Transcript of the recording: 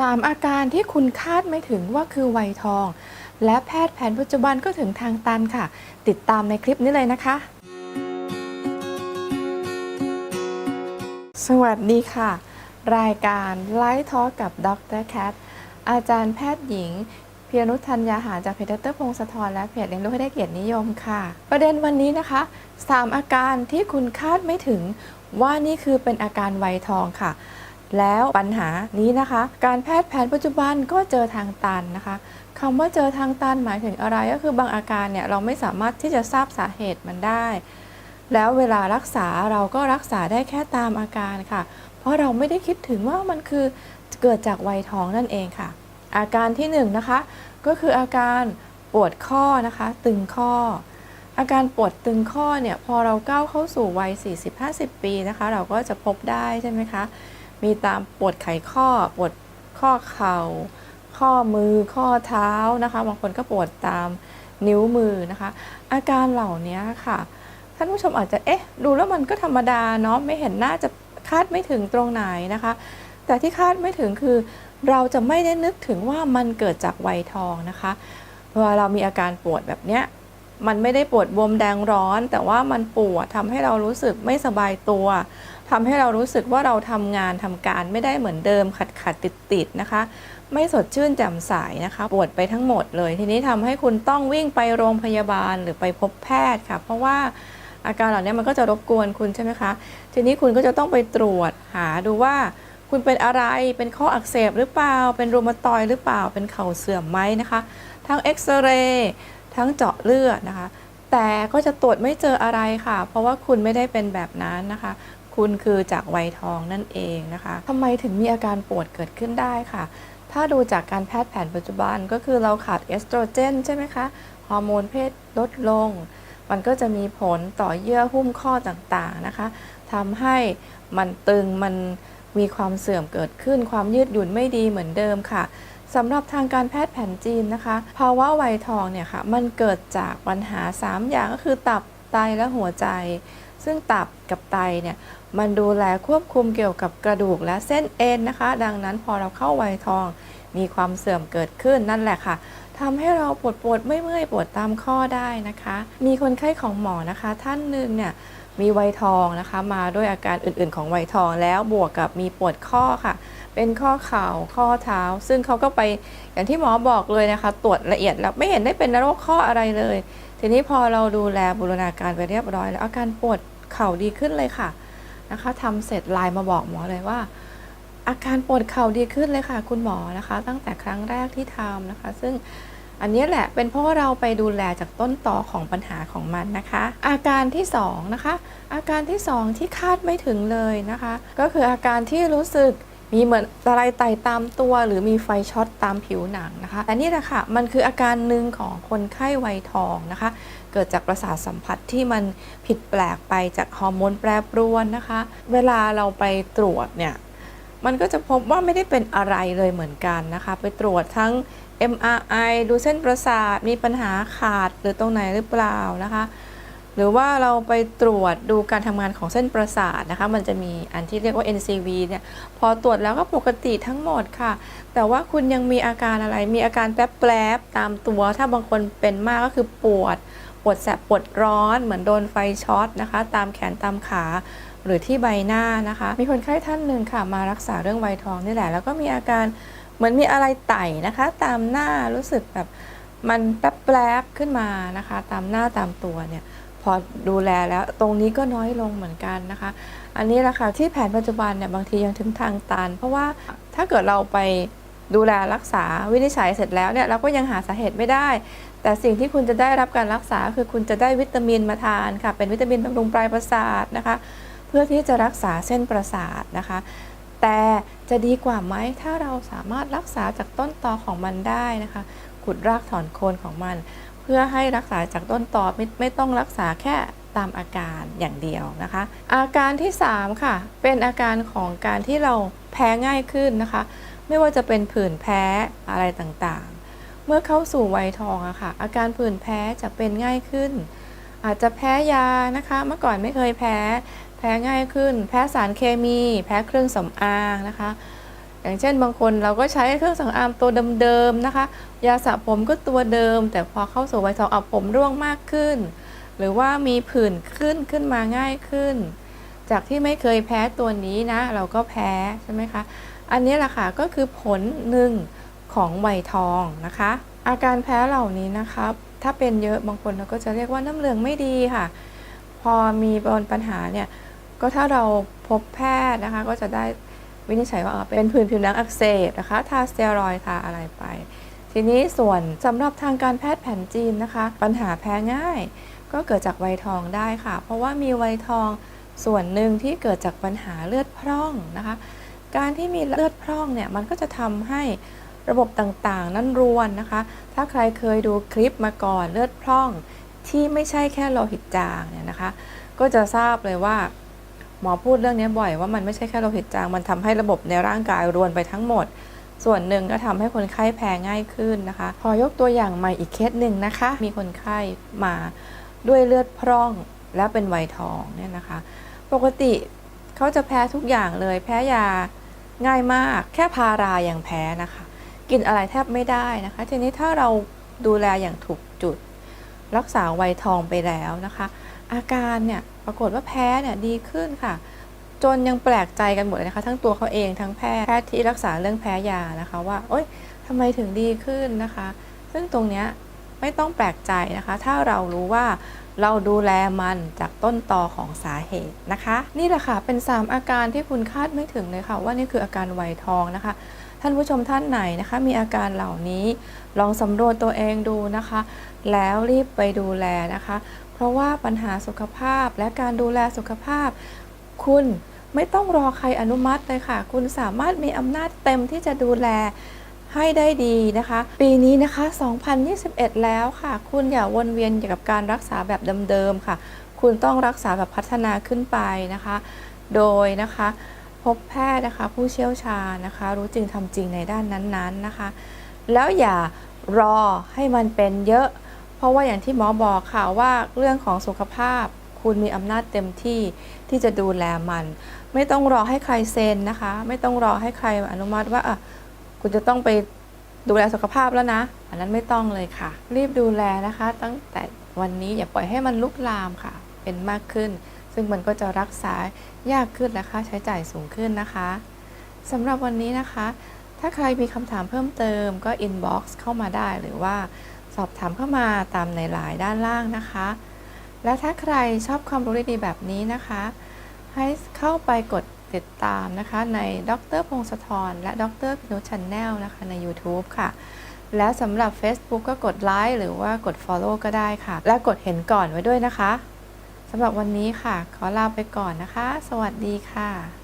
3 อาการที่คุณคาดไม่ถึงว่าคือวัยทอง และแพทย์แผนปัจจุบันก็ถึงทางตันค่ะ ติดตามในคลิปนี้เลยนะคะ สวัสดีค่ะ รายการไลฟ์ทอกับดรแคทอาจารย์แพทย์หญิงเพียรนุชธัญญาหาจากเพจดรพงศธรและเพจเลี้ยงลูกให้ได้เกียรตินิยมค่ะ ประเด็นวันนี้นะคะ 3 อาการที่คุณคาดไม่ถึงว่านี่คือเป็นอาการวัยทองค่ะ แล้วปัญหานี้นะคะ การแพทย์แผนปัจจุบันก็เจอทางตันนะคะคำว่าเจอทางตันหมายถึงอะไรก็คือบางอาการเนี่ยเราไม่สามารถที่จะทราบสาเหตุมันได้ แล้วเวลารักษาเราก็รักษาได้แค่ตามอาการค่ะ เพราะเราไม่ได้คิดถึงว่ามันคือเกิดจากวัยทองนั่นเองค่ะ อาการที่1นงนะคะก็คืออาการปวดข้อนะคะ ตึงข้อ อาการปวดตึงข้อเนี่ยพอเราก้าวเข้าสู่วัย 40-50 ปีนะคะ เราก็จะพบได้ใช่ไหมคะ มีตามปวดไขข้อปวดข้อเข่า ข้อมือข้อเท้านะคะบางคนก็ปวดตามนิ้วมือนะคะ อาการเหล่านี้ค่ะ ท่านผู้ชมอาจจะเอ๊ะดูแล้วมันก็ธรรมดาเนาะไม่เห็นน่าจะคาดไม่ถึงตรงไหนนะคะ แต่ที่คาดไม่ถึงคือ เราจะไม่ได้นึกถึงว่ามันเกิดจากวัยทองนะคะเวลาเรามีอาการปวดแบบเนี้ยมันไม่ได้ปวดบวมแดงร้อน แต่ว่ามันปวดทำให้เรารู้สึกไม่สบายตัว ทำให้เรารู้สึกว่าเราทำงานทำการไม่ได้เหมือนเดิมขัดขัดติดติดนะคะ ไม่สดชื่นแจ่มใสนะคะปวดไปทั้งหมดเลย ทีนี้ทำให้คุณต้องวิ่งไปโรงพยาบาลหรือไปพบแพทย์ค่ะ เพราะว่าอาการเหล่านี้มันก็จะรบกวนคุณใช่ไหมคะ ทีนี้คุณก็จะต้องไปตรวจหาดูว่าคุณเป็นอะไร เป็นข้ออักเสบหรือเปล่า เป็นรูมาตอยหรือเปล่า เป็นเข่าเสื่อมไหมนะคะ ทั้งเอ็กซเรย์ทั้งเจาะเลือดนะคะ แต่ก็จะตรวจไม่เจออะไรค่ะ เพราะว่าคุณไม่ได้เป็นแบบนั้นนะคะ คุณคือจากวัยทองนั่นเองนะคะทำไมถึงมีอาการปวดเกิดขึ้นได้ค่ะ ถ้าดูจากการแพทย์แผนปัจจุบันก็คือเราขาดเอสโตรเจนใช่ไหมคะ ฮอร์โมนเพศลดลง มันก็จะมีผลต่อเยื่อหุ้มข้อต่างๆนะคะทำให้มันตึงมันมีความเสื่อมเกิดขึ้น ความยืดหยุ่นไม่ดีเหมือนเดิมค่ะสำหรับทางการแพทย์แผนจีนนะคะ ภาวะวัยทองเนี่ยค่ะ มันเกิดจากปัญหา 3 อย่างก็คือตับไตและหัวใจ ซึ่งตับกับไตเนี่ยมันดูแลควบคุมเกี่ยวกับกระดูกและเส้นเอ็นนะคะ ดังนั้นพอเราเข้าวัยทอง มีความเสื่อมเกิดขึ้นนั่นแหละค่ะทำให้เราปวดปวดไม่เมื่อยปวดตามข้อได้นะคะ มีคนไข้ของหมอนะคะ ท่านหนึ่งเนี่ยมีวัยทองนะคะ มาด้วยอาการอื่นๆ ของวัยทองแล้วบวกกับมีปวดข้อค่ะ เป็นข้อเข่าข้อเท้า ซึ่งเขาก็ไปอย่างที่หมอบอกเลยนะคะ ตรวจละเอียดแล้วไม่เห็นได้เป็นโรคข้ออะไรเลย ทีนี้พอเราดูแลบูรณาการไปเรียบร้อย แล้วอาการปวดเข่าดีขึ้นเลยค่ะนะคะทำเสร็จไลน์มาบอกหมอเลยว่า อาการปวดเข่าดีขึ้นเลยค่ะ คุณหมอนะคะ ตั้งแต่ครั้งแรกที่ทำนะคะ ซึ่งอันนี้แหละเป็นเพราะว่าเราไปดูแลจากต้นต่อของปัญหาของมันนะคะ อาการที่สองนะคะอาการที่สองที่คาดไม่ถึงเลยนะคะ ก็คืออาการที่รู้สึก มีเหมือนอะไรไต่ตามตัว หรือมีไฟช็อตตามผิวหนังนะคะอันนี้แหละค่ะมันคืออาการหนึ่งของคนไข้วัยทองนะคะ เกิดจากประสาทสัมผัสที่มันผิดแปลกไปจากฮอร์โมนแปรปรวนนะคะ เวลาเราไปตรวจเนี่ยมันก็จะพบว่าไม่ได้เป็นอะไรเลยเหมือนกันนะคะ ไปตรวจทั้ง MRI ดูเส้นประสาทมีปัญหาขาดหรือตรงไหนหรือเปล่านะคะ หรือว่าเราไปตรวจดูการทำงานของเส้นประสาทนะคะ มันจะมีอันที่เรียกว่า NCV เนี่ยพอตรวจแล้วก็ปกติทั้งหมดค่ะ แต่ว่าคุณยังมีอาการอะไร มีอาการแป๊บๆตามตัว ถ้าบางคนเป็นมากก็คือปวด ปวดแสบปวดร้อน เหมือนโดนไฟช็อตนะคะ ตามแขนตามขาหรือที่ใบหน้านะคะ มีคนไข้ท่านหนึ่งค่ะ มารักษาเรื่องไวทองนี่แหละ แล้วก็มีอาการเหมือนมีอะไรไต่นะคะ ตามหน้ารู้สึกแบบมันแป๊บๆขึ้นมานะคะ ตามหน้าตามตัวเนี่ย พอดูแลแล้วตรงนี้ก็น้อยลงเหมือนกันนะคะ อันนี้แหละค่ะที่แผนปัจจุบันเนี่ยบางทียังถึงทางตัน เพราะว่าถ้าเกิดเราไปดูแลรักษาวินิจฉัยเสร็จแล้วเนี่ยเราก็ยังหาสาเหตุไม่ได้ แต่สิ่งที่คุณจะได้รับการรักษาคือคุณจะได้วิตามินมาทานค่ะ เป็นวิตามินบำรุงปลายประสาทนะคะ เพื่อที่จะรักษาเส้นประสาทนะคะ แต่จะดีกว่าไหมถ้าเราสามารถรักษาจากต้นตอของมันได้นะคะขุดรากถอนโคนของมัน พื่อให้รักษาจากต้นตอไม่ไม่ต้องรักษาแค่ตามอาการอย่างเดียวนะคะ อาการที่ 3 ค่ะ เป็นอาการของการที่เราแพ้ง่ายขึ้นนะคะ ไม่ว่าจะเป็นผื่นแพ้อะไรต่างๆ เมื่อเข้าสู่วัยทองอะค่ะ อาการผื่นแพ้จะเป็นง่ายขึ้น อาจจะแพ้ยานะคะ เมื่อก่อนไม่เคยแพ้ แพ้ง่ายขึ้น แพ้สารเคมี แพ้เครื่องสำอางนะคะ อย่างเช่นบางคนเราก็ใช้เครื่องสำอางตัวเดิมๆนะคะ ยาสระผมก็ตัวเดิม แต่พอเข้าสู่วัยทองเอาผมร่วงมากขึ้น หรือว่ามีผื่นขึ้นขึ้นมาง่ายขึ้น จากที่ไม่เคยแพ้ตัวนี้นะ เราก็แพ้ใช่ไหมคะ อันนี้แหละค่ะก็คือผลหนึ่งของวัยทองนะคะ อาการแพ้เหล่านี้นะคะถ้าเป็นเยอะบางคนเราก็จะเรียกว่าน้ำเหลืองไม่ดีค่ะ พอมีปัญหาเนี่ยก็ถ้าเราพบแพทย์นะคะก็จะได้ วินิจฉัยว่าเป็นผื่นผิวหนังอักเสบนะคะ ทาสเตียรอยทาอะไรไป ทีนี้ส่วนสำหรับทางการแพทย์แผนจีนนะคะ ปัญหาแพ้ง่าย ก็เกิดจากไวทองได้ค่ะ เพราะว่ามีไวทองส่วนหนึ่งที่เกิดจากปัญหาเลือดพร่องนะคะ การที่มีเลือดพร่องเนี่ยมันก็จะทำให้ระบบต่างๆ นั้นรวนนะคะ ถ้าใครเคยดูคลิปมาก่อนเลือดพร่องที่ไม่ใช่แค่โลหิตจางเนี่ยนะคะ ก็จะทราบเลยว่า หมอพูดเรื่องนี้บ่อยว่ามันไม่ใช่แค่โลหิตจาง มันทำให้ระบบในร่างกายรวนไปทั้งหมด ส่วนหนึ่งก็ทำให้คนไข้แพ้ง่ายขึ้นนะคะ พอยกตัวอย่างใหม่อีกเคสหนึ่งนะคะ มีคนไข้มาด้วยเลือดพร่องและเป็นไวทองเนี่ยนะคะ ปกติเขาจะแพ้ทุกอย่างเลย แพ้ยาง่ายมาก แค่พาราอย่างแพ้นะคะ กินอะไรแทบไม่ได้นะคะ ทีนี้ถ้าเราดูแลอย่างถูกจุด รักษาไวทองไปแล้วนะคะ อาการเนี่ยปรากฏว่าแพ้เนี่ยดีขึ้นค่ะ จนยังแปลกใจกันหมดเลยนะคะ ทั้งตัวเขาเองทั้งแพทย์แพทย์ที่รักษาเรื่องแพ้ยานะคะว่าโอ๊ยทำไมถึงดีขึ้นนะคะ ซึ่งตรงเนี้ยไม่ต้องแปลกใจนะคะ ถ้าเรารู้ว่าเราดูแลมันจากต้นตอของสาเหตุนะคะ นี่แหละค่ะเป็น 3 อาการที่คุณคาดไม่ถึงเลยค่ะ ว่านี่คืออาการไวทองนะคะ ท่านผู้ชมท่านไหนนะคะ มีอาการเหล่านี้ลองสำรวจตัวเองดูนะคะ แล้วรีบไปดูแลนะคะ เพราะว่าปัญหาสุขภาพและการดูแลสุขภาพ คุณไม่ต้องรอใครอนุมัติเลยค่ะ คุณสามารถมีอำนาจเต็มที่จะดูแลให้ได้ดีนะคะ ปีนี้นะคะ 2021 แล้วค่ะ คุณอย่าวนเวียนอยู่กับการรักษาแบบเดิมๆค่ะ คุณต้องรักษาแบบพัฒนาขึ้นไปนะคะ โดยนะคะ พบแพทย์นะคะผู้เชี่ยวชาญนะคะ รู้จริงทำจริงในด้านนั้นๆนะคะ แล้วอย่ารอให้มันเป็นเยอะ เพราะว่าอย่างที่หมอบอกค่ะว่าเรื่องของสุขภาพ คุณมีอำนาจเต็มที่ที่จะดูแลมัน ไม่ต้องรอให้ใครเซ็นนะคะ ไม่ต้องรอให้ใครอนุมัติว่าอะคุณจะต้องไปดูแลสุขภาพแล้วนะ อันนั้นไม่ต้องเลยค่ะ รีบดูแลนะคะ ตั้งแต่วันนี้อย่าปล่อยให้มันลุกลามค่ะ เป็นมากขึ้น ซึ่งมันก็จะรักษายากขึ้นและค่าใช้จ่ายสูงขึ้นนะคะสำหรับวันนี้นะคะ ถ้าใครมีคำถามเพิ่มเติมก็ inbox เข้ามาได้หรือว่าสอบถามเข้ามาตามในหลายด้านล่างนะคะ และถ้าใครชอบความรู้ดีๆแบบนี้นะคะ ให้เข้าไปกดติดตามนะคะในดรพงศธรและดรพินุชชันแนลนะคะใน YouTube ค่ะ และสำหรับ Facebook ก็กดไลค์หรือว่ากด Follow ก็ได้ค่ะ และกดเห็นก่อนไว้ด้วยนะคะ สำหรับวันนี้ค่ะ ขอลาไปก่อนนะคะ สวัสดีค่ะ